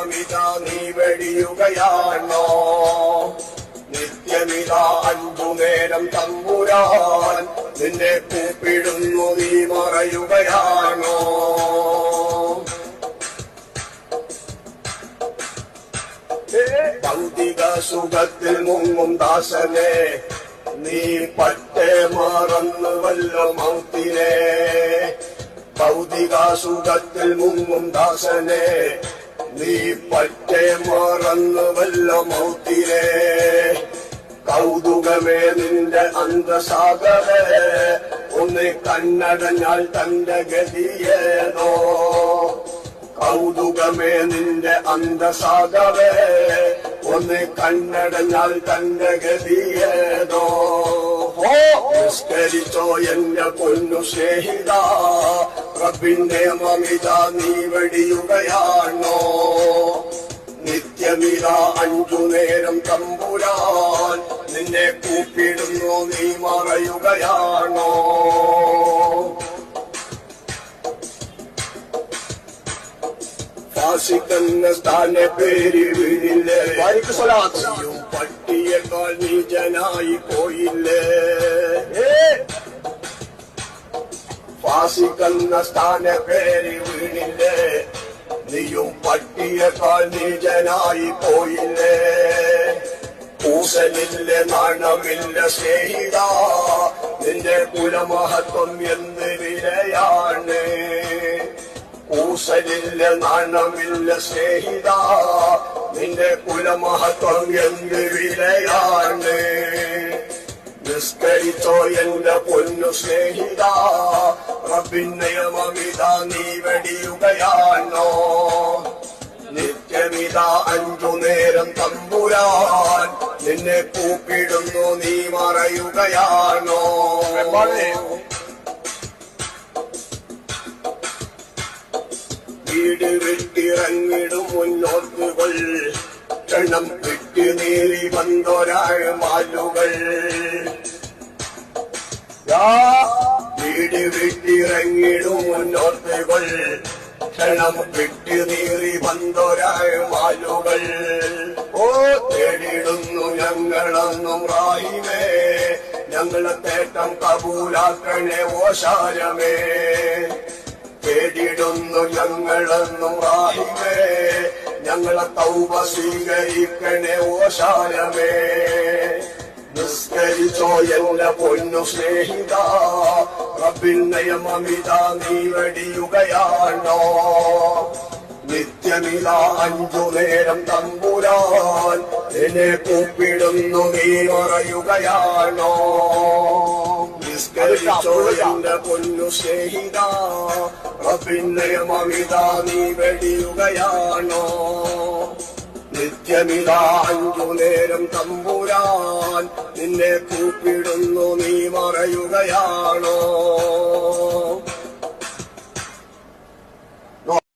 നിയമമിത നീ വെടിയുകയാണോ? നിത്യമിതാ അഞ്ചു നേരം തമ്പുരാൻ നിന്നെ കൂപ്പിടുന്നു നീ മറയുകയാണോ? ഭൗതിക സുഖത്തിൽ മുങ്ങും ദാസനെ നീ പട്ടേ മറന്നു വല്ലോ മൗത്തിനെ. ഭൗതിക സുഖത്തിൽ മുങ്ങും ദാസനെ നീ പറ്റേ മറന്നു വല്ലോ മൗത്തിനെ. കൗതുകമേ നിന്റെ അന്തസാഗരേ ഒന്ന് കണ്ണടഞ്ഞാൽ തന്റെ ഗതിയേതോ കൗതുകമേ നിന്റെ അന്തസാഗരേ ഒന്ന് കണ്ണടഞ്ഞാൽ തന്റെ ഗതിയേതോ നിസ്കരിച്ചോ എന്റെ പൊന്നു സ്നേഹിത. റബ്ബിന്റെ മമിത നീ വെടിയുകയാണോ നിത്യമിത അഞ്ചു നേരം തമ്പുരാൻ. നിന്നെ കൂപ്പിടുന്നു നീ മറയുകയാണോ? ഫാസിക്കുന്ന സ്ഥാന പേര് വീണില്ലേ പട്ടിയേക്കാൾ നീചനായി പോയില്ലേ? ഫാസിക്കുന്ന സ്ഥാന പേരി വീണില്ലേ നീയും പട്ടിയേക്കാൾ നീചനായി പോയില്ലേ? പൂസലില്ല നാണമില്ല സ്നേഹിത. നിന്റെ കുലമഹത്വം എന്ത് വിലയാണ്? കൂസലില്ല നാണമില്ല സ്നേഹിത. നിന്റെ കുലമഹത്വം എന്ത് വിലയാണ്? നിസ്കരിച്ചോ എന്റെ പൊന്നു സ്നേഹിത. റബ്ബിന്നയമമിത നീ വെടിയുകയാണോ? നിത്യമിത അഞ്ചു നേരം തമ്പുരാൻ നിന്നെ കൂപ്പിടുന്നു നീ മറയുകയാണോ? വീട് വിട്ടിറങ്ങിടും മുന്നോട്ടുകൾ. ക്ഷണം വിട്ടു നേറി വന്നൊരാൾ മാലുകൾ. വീട് വിട്ടിറങ്ങിടും മുന്നോർത്തുകൾ ക്ഷണം വിട്ടു നീറി വന്തോരായ മാലുകൾ ഓ തേടിടുന്നു ഞങ്ങളെന്നും റായിമേ. ഞങ്ങളെ തേട്ടം കബൂലാക്കണേ ഓശാരമേ തേടിടുന്നു ഞങ്ങളെന്നും റായിമേ. ഞങ്ങളെ തൗപ സ്വീകരിക്കണേ ഓശാരമേ നിസ്കരിച്ചോ എന്റെ പൊന്നു സ്നേഹിത റബ്ബിന്നയമമിത നീ വെടിയുകയാണോ? നിത്യമിത അഞ്ചു നേരം തമ്പുരാൻ. എന്നെ കൂപ്പിടുന്നു നീ മറയുകയാണോ? നിസ്കരിച്ചോ എന്റെ പൊന്നു സ്നേഹിത റബ്ബിന്നയമമിത നീ വെടിയുകയാണോ? നിത്യമിത നേരം തമ്പുരാൻ നിന്നെ കൂപ്പിടുന്നു നീ മറയുകയാണോ?